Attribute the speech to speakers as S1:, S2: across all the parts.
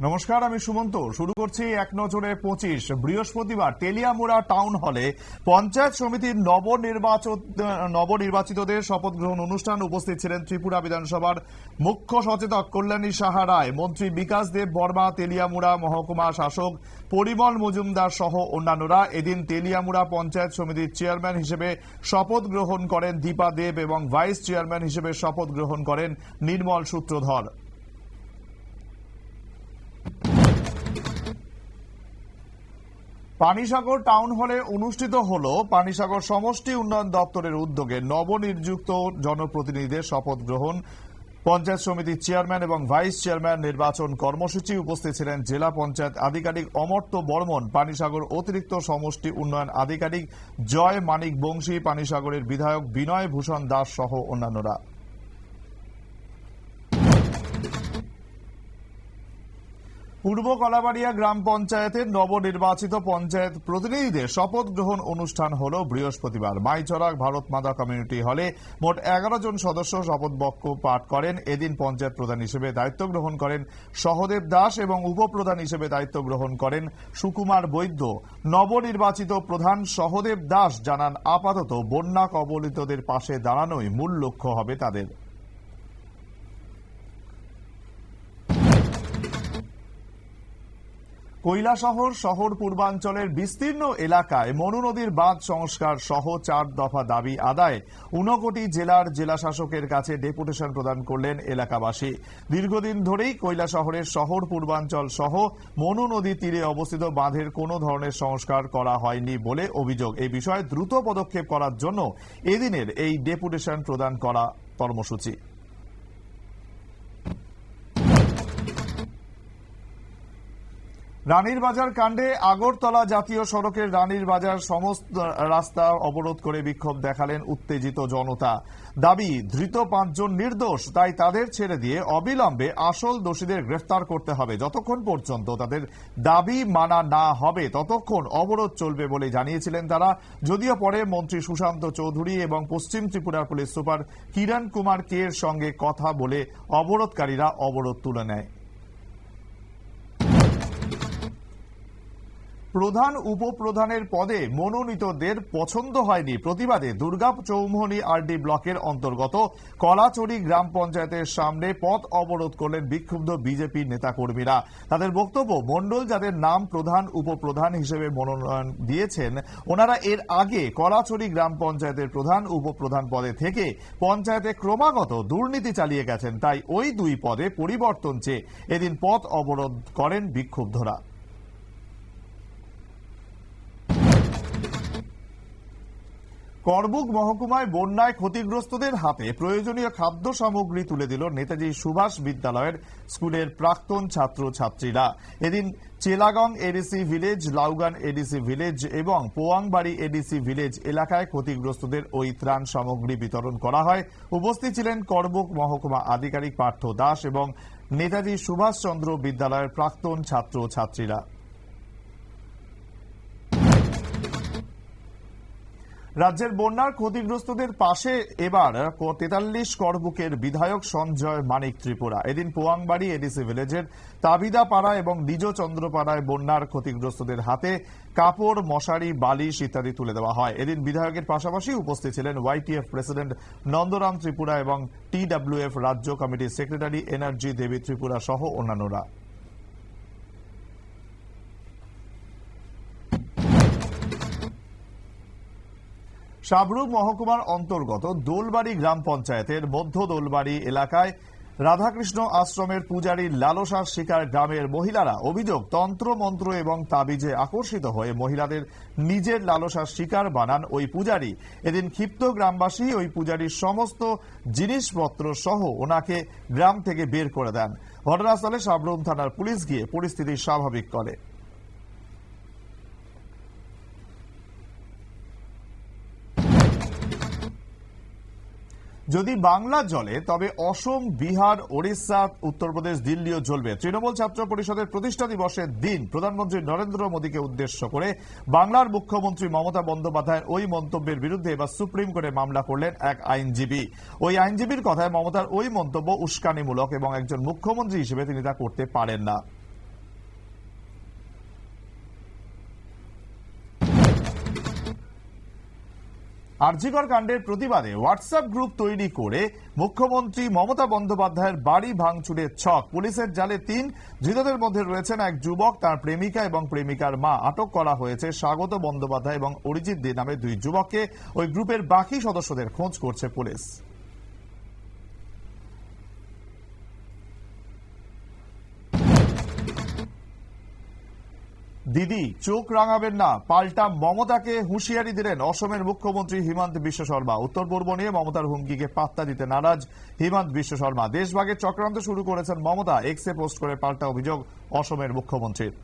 S1: নমস্কার, আমি সুমন্ত। শুরু করছি এক নজরে পঁচিশ। বৃহস্পতিবার তেলিয়ামুড়া টাউন হলে পঞ্চায়েত সমিতির নবনির্বাচিত, নবনির্বাচিতদের শপথ গ্রহণ অনুষ্ঠান উপস্থিত ছিলেন ত্রিপুরা বিধানসভার মুখ্য সচেতক কল্যাণী সাহা রায়, মন্ত্রী বিকাশ দেব বর্মা, তেলিয়ামুড়া মহকুমা শাসক পরিমল মজুমদার সহ অন্যান্যরা। এদিন তেলিয়ামুড়া পঞ্চায়েত সমিতির চেয়ারম্যান হিসেবে শপথ গ্রহণ করেন দীপা দেব এবং ভাইস চেয়ারম্যান হিসেবে শপথ গ্রহণ করেন নির্মল সূত্রধর। পানিসাগর টাউন হলে অনুষ্ঠিত হল পানিসাগর সমষ্টি উন্নয়ন দপ্তরের উদ্যোগে নবনিযুক্ত জনপ্রতিনিধিদের শপথ গ্রহণ। পঞ্চায়েত সমিতির চেয়ারম্যান এবং ভাইস চেয়ারম্যান নির্বাচন কর্মসূচি উপস্থিত ছিলেন জেলা পঞ্চায়েত আধিকারিক অমর্ত্য বর্মন, পানিসাগর অতিরিক্ত সমষ্টি উন্নয়ন আধিকারিক জয় মানিক বংশী, পানিসাগরের বিধায়ক বিনয় ভূষণ দাস সহ অন্যান্যরা। পূর্ব কলাবাড়িয়া গ্রাম পঞ্চায়েতের নবনির্বাচিত পঞ্চায়েত প্রতিনিধিদের শপথ গ্রহণ অনুষ্ঠান হল বৃহস্পতিবার। মাইচরাক ভারত মাতা কমিউনিটি হলে মোট এগারো জন সদস্য শপথ বাক্য পাঠ করেন। এদিন পঞ্চায়েত প্রধান হিসেবে দায়িত্ব গ্রহণ করেন সহদেব দাস এবং উপপ্রধান হিসেবে দায়িত্ব গ্রহণ করেন সুকুমার বৈদ্য। নবনির্বাচিত প্রধান সহদেব দাস জানান, আপাতত বন্যা কবলিতদের পাশে দাঁড়ানোই মূল লক্ষ্য হবে তাদের। কৈলাসহর শহর পূর্বাঞ্চলের বিস্তীর্ণ এলাকায় মনু নদীর বাঁধ সংস্কার সহ চার দফা দাবি আদায় ঊনকোটি জেলার জেলা শাসকের কাছে ডেপুটেশন প্রদান করলেন এলাকাবাসী। দীর্ঘদিন ধরেই কৈলাসহরের শহর পূর্বাঞ্চল সহ মনু নদী তীরে অবস্থিত বাঁধের কোনো ধরনের সংস্কার করা হয়নি বলে অভিযোগ। এই বিষয়ে দ্রুত পদক্ষেপ করার জন্য এদিনের এই ডেপুটেশন প্রদান করা কর্মসূচি। রানীর বাজার কাণ্ডে আগরতলা জাতীয় সড়কের রানীর বাজার সমস্ত রাস্তা অবরোধ করে বিক্ষোভ দেখালেন উত্তেজিত জনতা। দাবি, ধৃত পাঁচজন নির্দোষ, তাই তাদের ছেড়ে দিয়ে অবিলম্বে আসল দোষীদের গ্রেফতার করতে হবে। যতক্ষণ পর্যন্ত তাদের দাবি মানা না হবে, ততক্ষণ অবরোধ চলবে বলে জানিয়েছিলেন তারা। যদিও পরে মন্ত্রী সুশান্ত চৌধুরী এবং পশ্চিম ত্রিপুরার police super Kiran Kumar K এর সঙ্গে কথা বলে অবরোধকারীরা অবরোধ তুলে নেয়। প্রধান উপপ্রধানের পদে মনোনীতদের পছন্দ হয়নি। প্রতিবাদে দুর্গা চৌমহনী আরডি ব্লকের অন্তর্গত কলাচড়ি গ্রাম পঞ্চায়েতের সামনে পথ অবরোধ করলেন বিক্ষুব্ধ বিজেপি নেতাকর্মীরা। তাদের বক্তব্য, মণ্ডল যাদের নাম প্রধান উপপ্রধান হিসেবে মনোনয়ন দিয়েছেন, ওনারা এর আগে কলাচড়ি গ্রাম পঞ্চায়েতের প্রধান উপপ্রধান পদে থেকে পঞ্চায়েতে ক্রমাগত দুর্নীতি চালিয়ে গেছেন। তাই ওই দুই পদে পরিবর্তন চেয়ে এদিন পথ অবরোধ করেন বিক্ষুব্ধরা। করবুক মহকুমায় বন্যায় ক্ষতিগ্রস্তদের হাতে প্রয়োজনীয় খাদ্য সামগ্রী তুলে দিল নেতাজি সুভাষ বিদ্যালয়ের স্কুলের প্রাক্তন ছাত্র ছাত্রীরা এদিন Chelagang ADC village, Laugang ADC village এবং পোয়াংবাড়ি এডিসি ভিলেজ এলাকায় ক্ষতিগ্রস্তদের ওই ত্রাণ সামগ্রী বিতরণ করা হয়। উপস্থিত ছিলেন করবুক মহকুমা আধিকারিক পার্থ দাস এবং নেতাজি সুভাষচন্দ্র বিদ্যালয়ের প্রাক্তন ছাত্র ছাত্রীরা রাজ্যের বন্যার ক্ষতিগ্রস্তদের পাশে এবার তেতাল্লিশ করবুকের বিধায়ক সঞ্জয় মানিক ত্রিপুরা। এদিন পোয়াংবাড়ি এডিসি ভিলেজের তাবিদা পাড়া এবং নিজ চন্দ্রপাড়ায় বন্যার ক্ষতিগ্রস্তদের হাতে কাপড়, মশারি, বালিশ ইত্যাদি তুলে দেওয়া হয়। এদিন বিধায়কের পাশাপাশি উপস্থিত ছিলেন ওয়াইটিএফ প্রেসিডেন্ট নন্দরাম ত্রিপুরা এবং টিডব্লিউএফ রাজ্য কমিটির সেক্রেটারি এনার্জি দেবী ত্রিপুরা সহ অন্যান্যরা। সাবরুম মহকুমার অন্তর্গত দোলবাড়ি গ্রাম পঞ্চায়েতের মধ্য দোলবাড়ি এলাকায় রাধাকৃষ্ণ আশ্রমের পূজারী লালসার শিকার গ্রামের মহিলারা অভিযোগ, তন্ত্র, মন্ত্র এবং তাবিজে আকর্ষিত হয়ে মহিলাদের নিজের লালসার শিকার বানান ওই পূজারী। এদিন ক্ষিপ্ত গ্রামবাসী ওই পূজারীর সমস্ত জিনিসপত্র সহ ওনাকে গ্রাম থেকে বের করে দেন। ঘটনাস্থলে সাবরুম থানার পুলিশ গিয়ে পরিস্থিতি স্বাভাবিক করে। যদি বাংলা জ্বলে তবে অসম, বিহার, ওড়িশা, উত্তরপ্রদেশ দিল্লিও জ্বলবে। তৃণমূল ছাত্র পরিষদের প্রতিষ্ঠা দিবসের দিন প্রধানমন্ত্রী নরেন্দ্র মোদীকে উদ্দেশ্য করে বাংলার মুখ্যমন্ত্রী মমতা বন্দ্যোপাধ্যায়ের ওই মন্তব্যের বিরুদ্ধে এবার সুপ্রিম কোর্টে মামলা করলেন এক আইনজীবী। ওই আইনজীবীর কথায় মমতার ওই মন্তব্য উস্কানিমূলক এবং একজন মুখ্যমন্ত্রী হিসেবে তিনি তা করতে পারেন না। আরজিকর কাণ্ডের প্রতিবাদে হোয়াটসঅ্যাপ গ্রুপ তৈরি করে মুখ্যমন্ত্রী মমতা বন্দ্যোপাধ্যায়ের বাড়ি ভাঙচুরের ছক। পুলিশের জালে তিন, ধৃতদের মধ্যে রয়েছেন এক যুবক, তার প্রেমিকা এবং প্রেমিকার মা। আটক করা হয়েছে স্বাগত বন্দ্যোপাধ্যায় এবং অরিজিৎ দে নামে দুই যুবককে। ওই গ্রুপের বাকি সদস্যদের খোঁজ করছে পুলিশ। দিদি, চোখ রাঙাবেন না। পাল্টা মমতাকে হুঁশিয়ারি দিলেন অসমের মুখ্যমন্ত্রী হিমন্ত বিশ্ব শর্মা। উত্তর পূর্ব নিয়ে মমতার হুমকিকে পাত্তা দিতে নারাজ হিমন্ত বিশ্ব শর্মা। দেশভাগের চক্রান্ত শুরু করেছেন মমতা। এক্সে পোস্ট করে পাল্টা অভিযোগ অসমের মুখ্যমন্ত্রীর।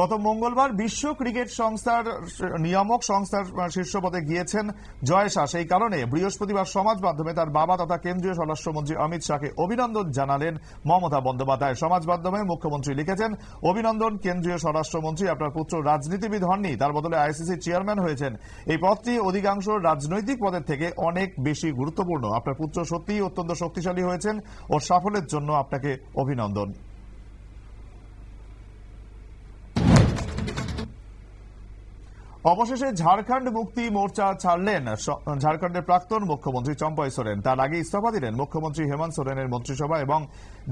S1: গত মঙ্গলবার বিশ্ব ক্রিকেট সংস্থার নিয়ামক সংস্থার শীর্ষ পদে গিয়েছেন জয় শাহ। সেই কারণে বৃহস্পতিবার সমাজ মাধ্যমে তার বাবা তথা কেন্দ্রীয় স্বরাষ্ট্রমন্ত্রী অমিত শাহকে অভিনন্দন জানালেন মমতা বন্দ্যোপাধ্যায়। সমাজ মাধ্যমে মুখ্যমন্ত্রী লিখেছেন, অভিনন্দন কেন্দ্রীয় স্বরাষ্ট্রমন্ত্রী, আপনার পুত্র রাজনীতিবিদ হননি তার বদলে আইসিসি চেয়ারম্যান হয়েছেন। এই পদটি অধিকাংশ রাজনৈতিক পদের থেকে অনেক বেশি গুরুত্বপূর্ণ। আপনার পুত্র সত্যিই অত্যন্ত শক্তিশালী হয়েছেন ও সাফল্যের জন্য আপনাকে অভিনন্দন। অবশেষে ঝাড়খণ্ড মুক্তি মোর্চা ছাড়লেন। ঝাড়খণ্ডের প্রাক্তন মুখ্যমন্ত্রী চম্পাই সোরেন। তার আগে ইস্তফা দিলেন মুখ্যমন্ত্রী হেমন্ত সোরেনের মন্ত্রিসভা এবং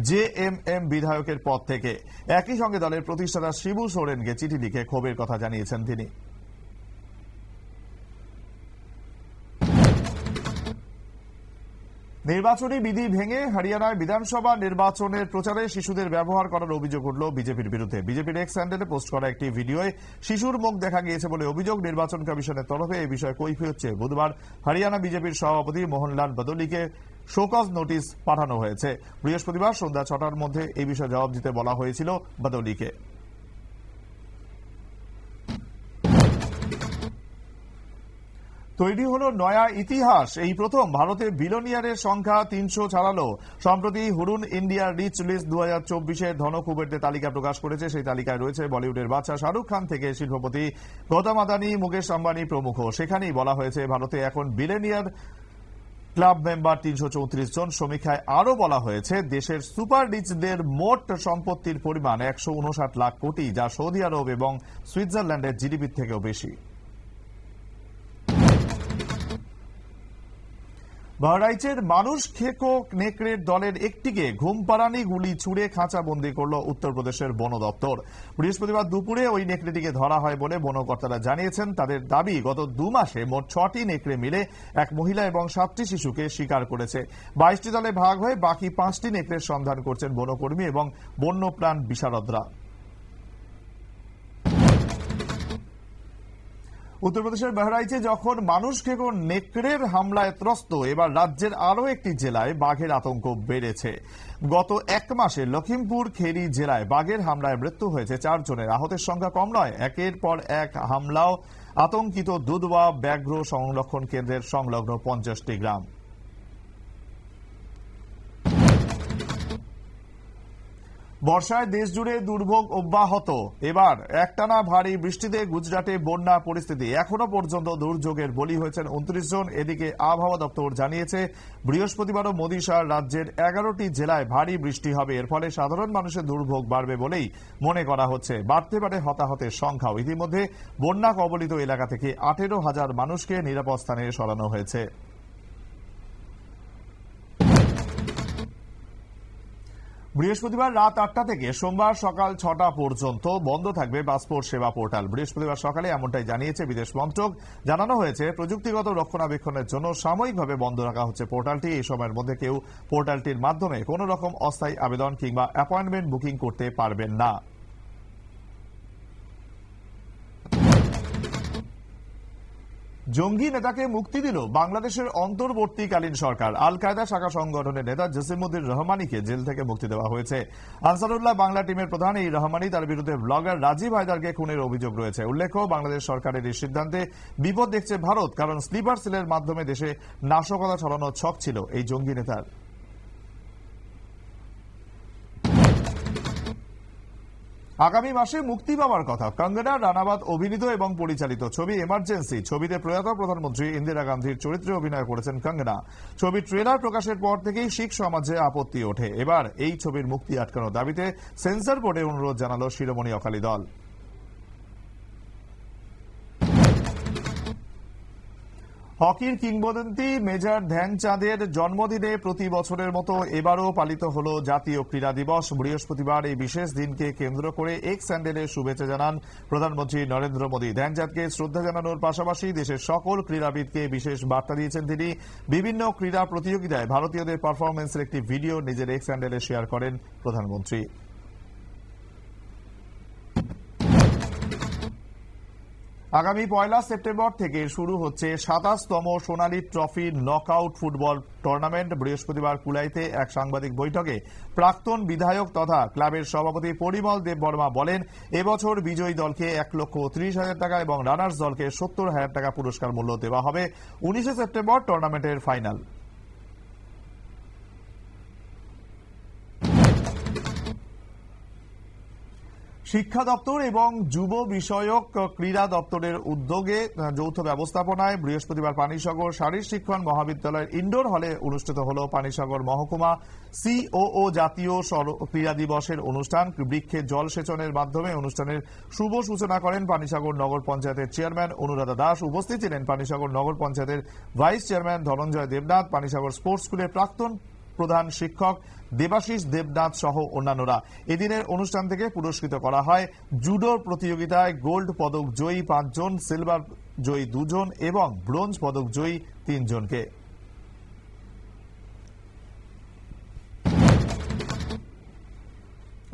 S1: জে এম এম বিধায়কের পদ থেকে। একই সঙ্গে দলের প্রতিষ্ঠাতা শিবু সোরেনকে চিঠি লিখে ক্ষোভের কথা জানিয়েছেন তিনি। নির্বাচনী বিধি ভেঙে হরিয়ানায় বিধানসভা নির্বাচনের প্রচারে শিশুদের ব্যবহার করার অভিযোগ উঠল বিজেপির বিরুদ্ধে। বিজেপির এক্স হ্যান্ডেলে পোস্ট করা একটি ভিডিওয় শিশুর মুখ দেখা গিয়েছে বলে অভিযোগ। নির্বাচন কমিশনের তরফে এই বিষয়ে কৈফি হচ্ছে বুধবার হরিয়ানা বিজেপির সভাপতি মোহনলাল বদলিকে শোকজ নোটিশ পাঠানো হয়েছে। বৃহস্পতিবার সন্ধ্যা ছটার মধ্যে এই বিষয়ে জবাব দিতে বলা হয়েছিল বদলিকে। তৈরি হলো নয়া ইতিহাস। এই প্রথম ভারতে বিলোনিয়ারের সংখ্যা তিনশো ছাড়ালো। সম্প্রতি হুরুন ইন্ডিয়া রিচ লিস্ট দু হাজার চব্বিশের ধনকুবেরদের তালিকা প্রকাশ করেছে। সেই তালিকায় রয়েছে বলিউডের বাচ্চা শাহরুখ খান থেকে শিল্পপতি গৌতম আদানি, মুকেশ আম্বানি প্রমুখ। সেখানেই বলা হয়েছে, ভারতে এখন বিলেনিয়ার ক্লাব মেম্বার তিনশো চৌত্রিশ জন। সমীক্ষায় আরও বলা হয়েছে, দেশের সুপার রিচদের মোট সম্পত্তির পরিমাণ একশো উনষাট লাখ কোটি, যা সৌদি আরব এবং সুইজারল্যান্ডের জিডিপির থেকেও বেশি। বাহরাইচের মানুষ খেকো নেকড়ের দলের একটিকে ঘুমপাড়ানি গুলি ছুড়ে খাঁচা বন্দি করল উত্তরপ্রদেশের বন দপ্তর। বৃহস্পতিবার দুপুরে ওই নেকড়েটিকে ধরা হয় বলে বনকর্তারা জানিয়েছেন, তাদের দাবি গত দু মাসে মোট ছটি নেকড়ে মিলে এক মহিলা এবং সাতটি শিশুকে শিকার করেছে। বাইশটি দলে ভাগ হয়ে বাকি পাঁচটি নেকড়ের সন্ধান করছেন বনকর্মী এবং বন্যপ্রাণ বিশারদরা। উত্তরপ্রদেশের বেহরাইচে যখন মানুষ খেকো নেকড়ের হামলায় ত্রস্ত, এবার রাজ্যের আরও একটি জেলায় বাঘের আতঙ্ক বেড়েছে। গত এক মাসে লখিমপুর খেরি জেলায় বাঘের হামলায় মৃত্যু হয়েছে চারজনের। আহতের সংখ্যা কম নয়, একের পর এক হামলাও। আতঙ্কিত দুধওয়া ব্যাঘ্র সংরক্ষণ কেন্দ্রের সংলগ্ন পঞ্চাশটি গ্রাম। বর্ষায় দেশ জুড়ে দুর্ভোগ অব্যাহত। এবার একটানা ভারী বৃষ্টিতে গুজরাটে বন্যা পরিস্থিতি। এখনও পর্যন্ত দুর্যোগের বলি হয়েছেন উনত্রিশ জন। এদিকে আবহাওয়া দপ্তর জানিয়েছে, বৃহস্পতিবারও মোদী মোদিশার রাজ্যের এগারোটি জেলায় ভারী বৃষ্টি হবে। এর ফলে সাধারণ মানুষের দুর্ভোগ বাড়বে বলেই মনে করা হচ্ছে। বাড়তে পারে হতাহতের সংখ্যাও। ইতিমধ্যে বন্যা কবলিত এলাকা থেকে আঠেরো হাজার মানুষকে নিরাপদ স্থানে সরানো হয়েছে। বৃহস্পতিবার রাত আটটা থেকে সোমবার সকাল ছটা পর্যন্ত বন্ধ থাকবে পাসপোর্ট সেবা পোর্টাল। বৃহস্পতিবার সকালে এমনটাই জানিয়েছে বিদেশ মন্ত্রক। জানানো হয়েছে, প্রযুক্তিগত রক্ষণাবেক্ষণের জন্য সাময়িকভাবে বন্ধ রাখা হচ্ছে পোর্টালটি। এই সময়ের মধ্যে কেউ পোর্টালটির মাধ্যমে কোনো রকম অস্থায়ী আবেদন কিংবা অ্যাপয়েন্টমেন্ট বুকিং করতে পারবেন না। জঙ্গি নেতাকে মুক্তি দিল বাংলাদেশের অন্তর্বর্তীকালীন সরকার। আল কায়দা শাখা সংগঠনের নেতা জসিমুদ্দিন রহমানিকে জেল থেকে মুক্তি দেওয়া হয়েছে। আনসারুল্লাহ বাংলা টিমের প্রধান এই রহমানি তার বিরুদ্ধে ব্লগার রাজীব হায়দারকে খুনের অভিযোগ রয়েছে। উল্লেখ্য, বাংলাদেশ সরকারের এই সিদ্ধান্তে বিপদ দেখছে ভারত, কারণ স্লিপার সেলের মাধ্যমে দেশে নাশকতা ছড়ানোর ছক ছিল। এই জঙ্গি নেতার আগামী মাসে মুক্তি পাওয়ার কথা। কঙ্গনা রানাবাদ অভিনীত এবং পরিচালিত ছবি এমার্জেন্সি ছবিতে প্রয়াত প্রধানমন্ত্রী ইন্দিরা গান্ধীর চরিত্রে অভিনয় করেছেন কঙ্গনা ছবির ট্রেলার প্রকাশের পর থেকেই শিখ সমাজে আপত্তি ওঠে। এবার এই ছবির মুক্তি আটকানোর দাবিতে সেন্সর বোর্ডে অনুরোধ জানালো শিরোমণি অকালী দল। হকির কিংবদন্তি মেজর ধ্যানচাঁদের জন্মদিনে প্রতি বছরের মতো এবারও পালিত হল জাতীয় ক্রীড়া দিবস। বৃহস্পতিবার এই বিশেষ দিনকে কেন্দ্র করে এক স্যান্ডেলে শুভেচ্ছা জানান প্রধানমন্ত্রী নরেন্দ্র মোদী। ধ্যানচাঁদকে শ্রদ্ধা জানানোর পাশাপাশি দেশের সকল ক্রীড়াবিদকে বিশেষ বার্তা দিয়েছেন তিনি। বিভিন্ন ক্রীড়া প্রতিযোগিতায় ভারতীয়দের পারফরমেন্সের একটি ভিডিও নিজের এক স্যান্ডেলে শেয়ার করেন প্রধানমন্ত্রী। আগামী পয়লা সেপ্টেম্বর থেকে শুরু হচ্ছে সাতাশতম Sonali trophy knockout football tournament. বৃহস্পতিবার কুলাইতে এক সাংবাদিক বৈঠকে প্রাক্তন বিধায়ক তথা ক্লাবের সভাপতি পরিমল দেববর্মা বলেন, এবছর বিজয়ী দলকে এক লক্ষ ত্রিশ হাজার টাকা এবং রানার্স দলকে সত্তর হাজার টাকা পুরস্কার মূল্য দেওয়া হবে। উনিশে সেপ্টেম্বর টুর্নামেন্টের ফাইনাল। শিক্ষা দপ্তর এবং যুব বিষয়ক ক্রীড়া দপ্তরের উদ্যোগে যৌথ ব্যবস্থাপনায় বৃহস্পতিবার পানিসাগর শারীর শিক্ষণ মহাবিদ্যালয়ের ইনডোর হলে অনুষ্ঠিত হল পানিসাগর মহকুমা সিওও জাতীয় ক্রীড়া দিবসের অনুষ্ঠান। বৃক্ষে জল সেচনের মাধ্যমে অনুষ্ঠানের শুভ সূচনা করেন পানিসাগর নগর পঞ্চায়েতের চেয়ারম্যান অনুরাধা দাস। উপস্থিত ছিলেন পানিসাগর নগর পঞ্চায়েতের vice chairman Dhananjay Debnath. Panisagar sports স্কুলের প্রাক্তন প্রধান শিক্ষক দেবাশিস দেবনাথ সহ অন্যান্যরা। এদিনের অনুষ্ঠান থেকে পুরস্কৃত করা হয় জুডোর প্রতিযোগিতায় গোল্ড পদক জয়ী পাঁচজন, সিলভার জয়ী দুজন এবং ব্রোঞ্জ পদক জয়ী তিনজনকে।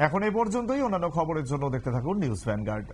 S1: এখন এই পর্যন্তই। অন্যান্য খবরের জন্য দেখতে থাকুন নিউজ ভ্যানগার্ড।